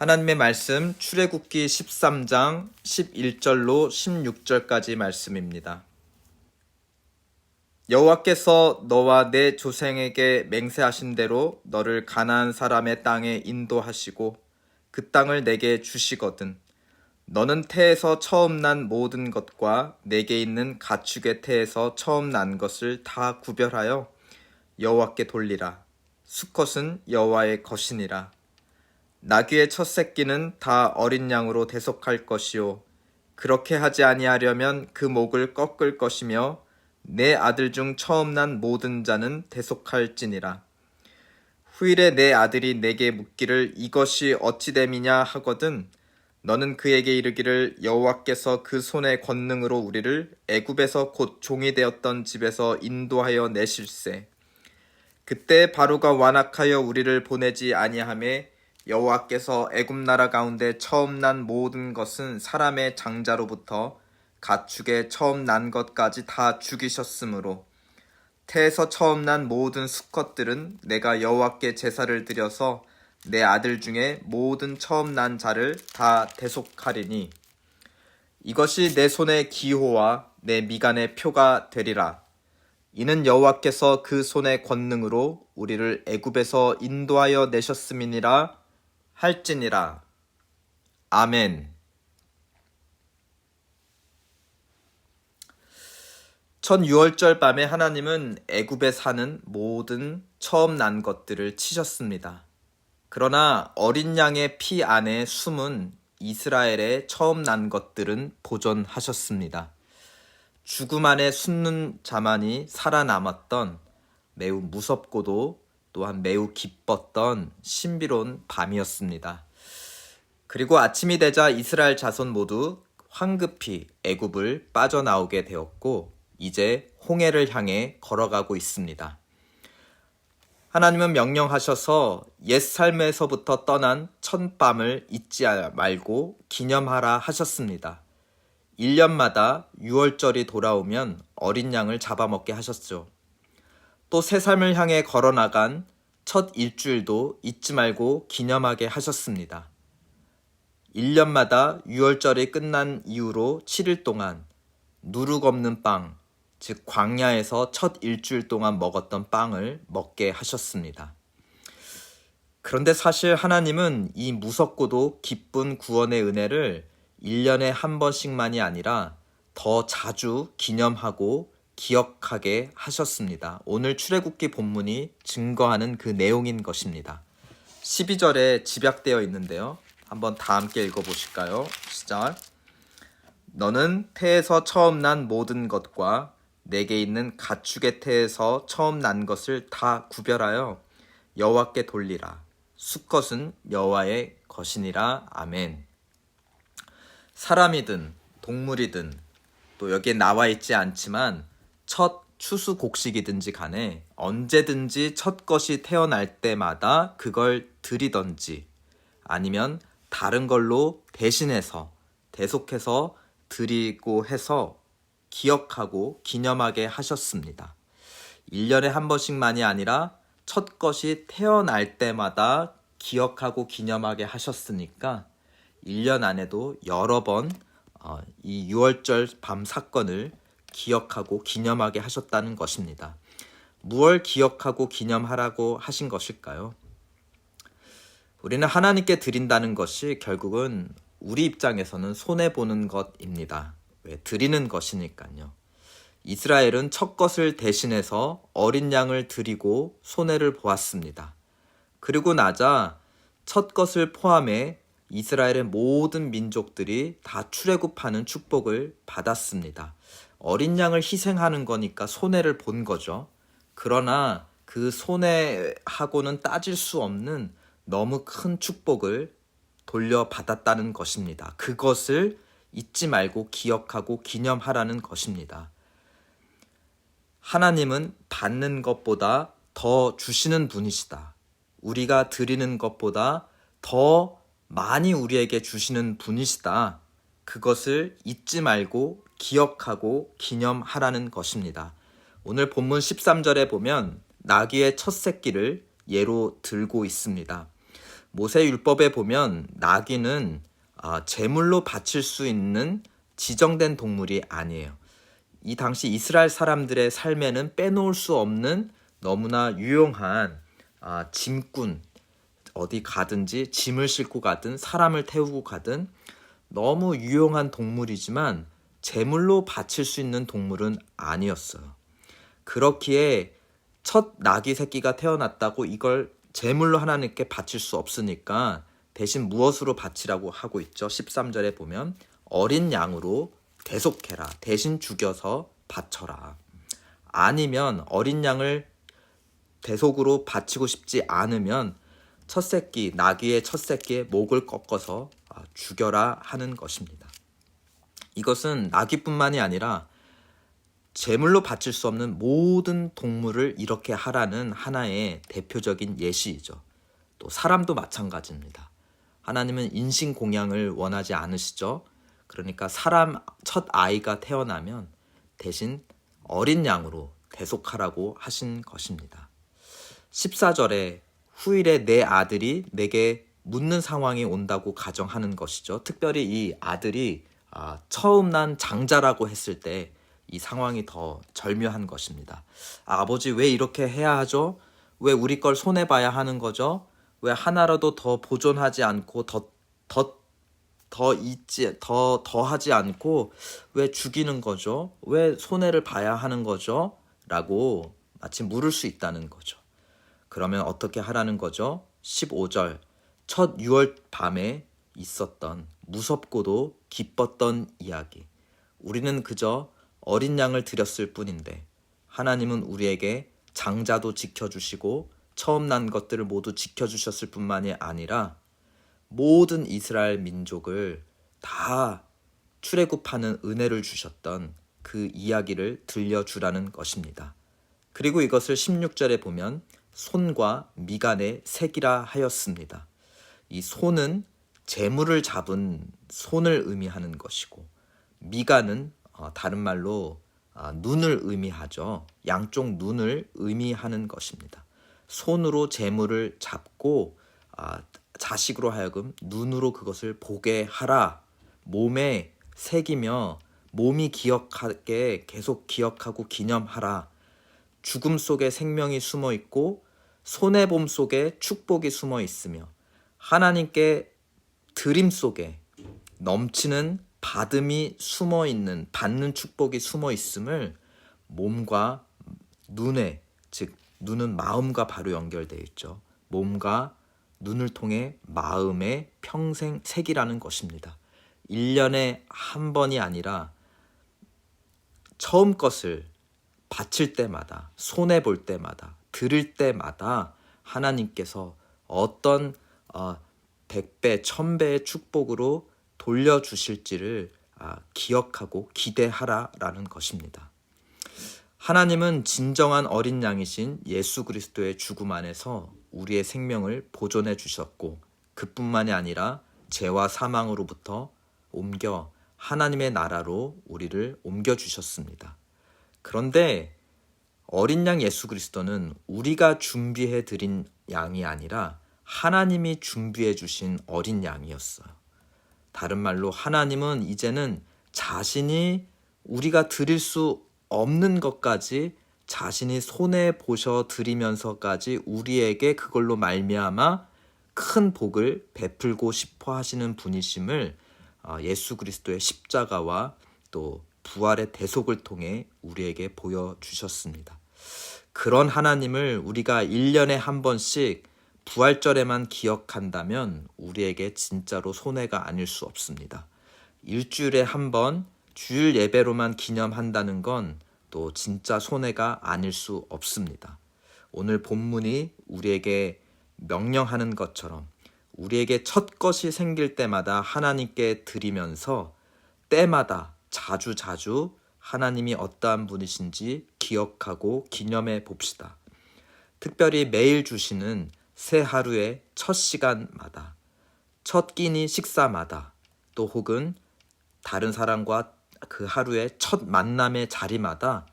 하나님의 말씀 출애굽기 13장 11절로 16절까지 말씀입니다. 여호와께서 너와 내 조상에게 맹세하신 대로 너를 가나안 사람의 땅에 인도하시고 그 땅을 내게 주시거든. 너는 태에서 처음 난 모든 것과 내게 있는 가축의 태에서 처음 난 것을 다 구별하여 여호와께 돌리라. 수컷은 여호와의 것이니라 나귀의 첫 새끼는 다 어린 양으로 대속할 것이요. 그렇게 하지 아니하려면 그 목을 꺾을 것이며 내 아들 중 처음 난 모든 자는 대속할지니라. 후일에 내 아들이 내게 묻기를 이것이 어찌 됨이냐 하거든 너는 그에게 이르기를 여호와께서 그 손의 권능으로 우리를 애굽에서 곧 종이 되었던 집에서 인도하여 내실세. 그때 바로가 완악하여 우리를 보내지 아니하매 여호와께서 애굽 나라 가운데 처음 난 모든 것은 사람의 장자로부터 가축의 처음 난 것까지 다 죽이셨으므로 태에서 처음 난 모든 수컷들은 내가 여호와께 제사를 드려서 내 아들 중에 모든 처음 난 자를 다 대속하리니 이것이 내 손의 기호와 내 미간의 표가 되리라. 이는 여호와께서 그 손의 권능으로 우리를 애굽에서 인도하여 내셨음이니라 할지니라. 아멘. 첫 유월절 밤에 하나님은 애굽에 사는 모든 처음 난 것들을 치셨습니다. 그러나 어린 양의 피 안에 숨은 이스라엘의 처음 난 것들은 보존하셨습니다. 죽음 안에 숨는 자만이 살아남았던 매우 무섭고도 또한 매우 기뻤던 신비로운 밤이었습니다. 그리고 아침이 되자 이스라엘 자손 모두 황급히 애굽을 빠져나오게 되었고 이제 홍해를 향해 걸어가고 있습니다. 하나님은 명령하셔서 옛 삶에서부터 떠난 첫밤을 잊지 말고 기념하라 하셨습니다. 1년마다 6월절이 돌아오면 어린 양을 잡아먹게 하셨죠. 또새 삶을 향해 걸어나간 첫 일주일도 잊지 말고 기념하게 하셨습니다. 1년마다 6월절이 끝난 이후로 7일 동안 누룩 없는 빵, 즉 광야에서 첫 일주일 동안 먹었던 빵을 먹게 하셨습니다. 그런데 사실 하나님은 이 무섭고도 기쁜 구원의 은혜를 1년에 한 번씩만이 아니라 더 자주 기념하고 기억하게 하셨습니다. 오늘 출애굽기 본문이 증거하는 그 내용인 것입니다. 12절에 집약되어 있는데요. 한번 다 함께 읽어 보실까요? 시작. 너는 태에서 처음 난 모든 것과 내게 있는 가축의 태에서 처음 난 것을 다 구별하여 여호와께 돌리라. 수컷은 여호와의 것이니라. 아멘. 사람이든 동물이든 또 여기에 나와 있지 않지만 첫 추수 곡식이든지 간에 언제든지 첫 것이 태어날 때마다 그걸 드리던지 아니면 다른 걸로 대신해서 대속해서 드리고 해서 기억하고 기념하게 하셨습니다. 1년에 한 번씩만이 아니라 첫 것이 태어날 때마다 기억하고 기념하게 하셨으니까 1년 안에도 여러 번이 어, 6월절 밤 사건을 기억하고 기념하게 하셨다는 것입니다. 무얼 기억하고 기념하라고 하신 것일까요? 우리는 하나님께 드린다는 것이 결국은 우리 입장에서는 손해보는 것입니다. 왜? 드리는 것이니까요. 이스라엘은 첫 것을 대신해서 어린 양을 드리고 손해를 보았습니다. 그리고 나자 첫 것을 포함해 이스라엘의 모든 민족들이 다 출애굽하는 축복을 받았습니다. 어린 양을 희생하는 거니까 손해를 본 거죠. 그러나 그 손해하고는 따질 수 없는 너무 큰 축복을 돌려받았다는 것입니다. 그것을 잊지 말고 기억하고 기념하라는 것입니다. 하나님은 받는 것보다 더 주시는 분이시다. 우리가 드리는 것보다 더 많이 우리에게 주시는 분이시다. 그것을 잊지 말고 기억하고 기념하라는 것입니다. 오늘 본문 13절에 보면 나귀의 첫 새끼를 예로 들고 있습니다. 모세 율법에 보면 나귀는 아, 제물로 바칠 수 있는 지정된 동물이 아니에요. 이 당시 이스라엘 사람들의 삶에는 빼놓을 수 없는 너무나 유용한 아, 짐꾼 어디 가든지 짐을 싣고 가든 사람을 태우고 가든 너무 유용한 동물이지만 제물로 바칠 수 있는 동물은 아니었어요. 그렇기에 첫 나귀 새끼가 태어났다고 이걸 제물로 하나님께 바칠 수 없으니까 대신 무엇으로 바치라고 하고 있죠? 13절에 보면 어린 양으로 대속해라. 대신 죽여서 바쳐라. 아니면 어린 양을 대속으로 바치고 싶지 않으면 첫 새끼, 나귀의 첫 새끼의 목을 꺾어서 아, 죽여라 하는 것입니다. 이것은 나귀뿐만이 아니라 제물로 바칠 수 없는 모든 동물을 이렇게 하라는 하나의 대표적인 예시이죠. 또 사람도 마찬가지입니다. 하나님은 인신 공양을 원하지 않으시죠. 그러니까 사람 첫 아이가 태어나면 대신 어린 양으로 대속하라고 하신 것입니다. 14절에 후일에 내 아들이 내게 묻는 상황이 온다고 가정하는 것이죠. 특별히 이 아들이 아, 처음 난 장자라고 했을 때 이 상황이 더 절묘한 것입니다. 아, 아버지 왜 이렇게 해야 하죠? 왜 우리 걸 손해 봐야 하는 거죠? 왜 하나라도 더 보존하지 않고 더 더 더 있지 더 더 하지 않고 왜 죽이는 거죠? 왜 손해를 봐야 하는 거죠? 라고 마치 물을 수 있다는 거죠. 그러면 어떻게 하라는 거죠? 15절 첫 6월 밤에 있었던 무섭고도 기뻤던 이야기. 우리는 그저 어린 양을 드렸을 뿐인데 하나님은 우리에게 장자도 지켜주시고 처음 난 것들을 모두 지켜주셨을 뿐만이 아니라 모든 이스라엘 민족을 다 출애굽하는 은혜를 주셨던 그 이야기를 들려주라는 것입니다. 그리고 이것을 16절에 보면 손과 미간의 색이라 하였습니다. 이 손은 재물을 잡은 손을 의미하는 것이고 미간은 어, 다른 말로 아, 눈을 의미하죠. 양쪽 눈을 의미하는 것입니다. 손으로 재물을 잡고 아, 자식으로 하여금 눈으로 그것을 보게 하라. 몸에 새기며 몸이 기억하게 계속 기억하고 기념하라. 죽음 속에 생명이 숨어 있고 손해봄 속에 축복이 숨어 있으며 하나님께 드림 속에 넘치는 받음이 숨어 있는 받는 축복이 숨어 있음을 몸과 눈에 즉 눈은 마음과 바로 연결되어 있죠. 몸과 눈을 통해 마음의 평생 색이라는 것입니다. 1년에 한 번이 아니라 처음 것을 바칠 때마다 손해 볼 때마다 들을 때마다 하나님께서 어떤 어, 백배 천배의 축복으로 돌려주실지를 아, 기억하고 기대하라라는 것입니다. 하나님은 진정한 어린 양이신 예수 그리스도의 죽음 안에서 우리의 생명을 보존해 주셨고 그뿐만이 아니라 죄와 사망으로부터 옮겨 하나님의 나라로 우리를 옮겨 주셨습니다. 그런데 어린 양 예수 그리스도는 우리가 준비해 드린 양이 아니라 하나님이 준비해 주신 어린 양이었어요. 다른 말로 하나님은 이제는 자신이 우리가 드릴 수 없는 것까지 자신이 손에 보셔 드리면서까지 우리에게 그걸로 말미암아 큰 복을 베풀고 싶어 하시는 분이심을 어, 예수 그리스도의 십자가와 또 부활의 대속을 통해 우리에게 보여 주셨습니다. 그런 하나님을 우리가 1년에 한 번씩 부활절에만 기억한다면 우리에게 진짜로 손해가 아닐 수 없습니다. 일주일에 한 번 주일 예배로만 기념한다는 건 또 진짜 손해가 아닐 수 없습니다. 오늘 본문이 우리에게 명령하는 것처럼 우리에게 첫 것이 생길 때마다 하나님께 드리면서 때마다 자주 자주 하나님이 어떠한 분이신지 기억하고 기념해 봅시다. 특별히 매일 주시는 새 하루의 첫 시간마다, 첫 끼니 식사마다, 또 혹은 다른 사람과 그 하루의 첫 만남의 자리마다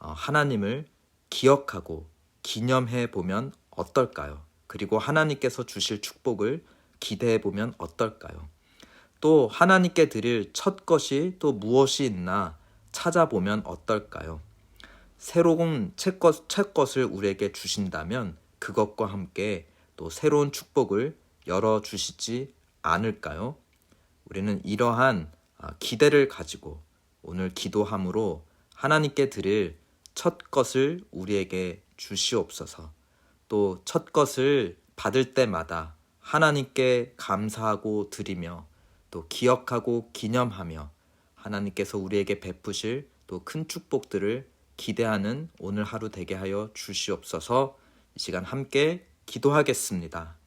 어, 하나님을 기억하고 기념해 보면 어떨까요? 그리고 하나님께서 주실 축복을 기대해 보면 어떨까요? 또 하나님께 드릴 첫 것이 또 무엇이 있나 찾아보면 어떨까요? 새로운 채것, 채것을 우리에게 주신다면 그것과 함께 또 새로운 축복을 열어 주시지 않을까요? 우리는 이러한 아, 기대를 가지고 오늘 기도함으로 하나님께 드릴 첫 것을 우리에게 주시옵소서. 또 첫 것을 받을 때마다 하나님께 감사하고 드리며 또 기억하고 기념하며 하나님께서 우리에게 베푸실 또 큰 축복들을 기대하는 오늘 하루 되게 하여 주시옵소서 이 시간 함께 기도하겠습니다.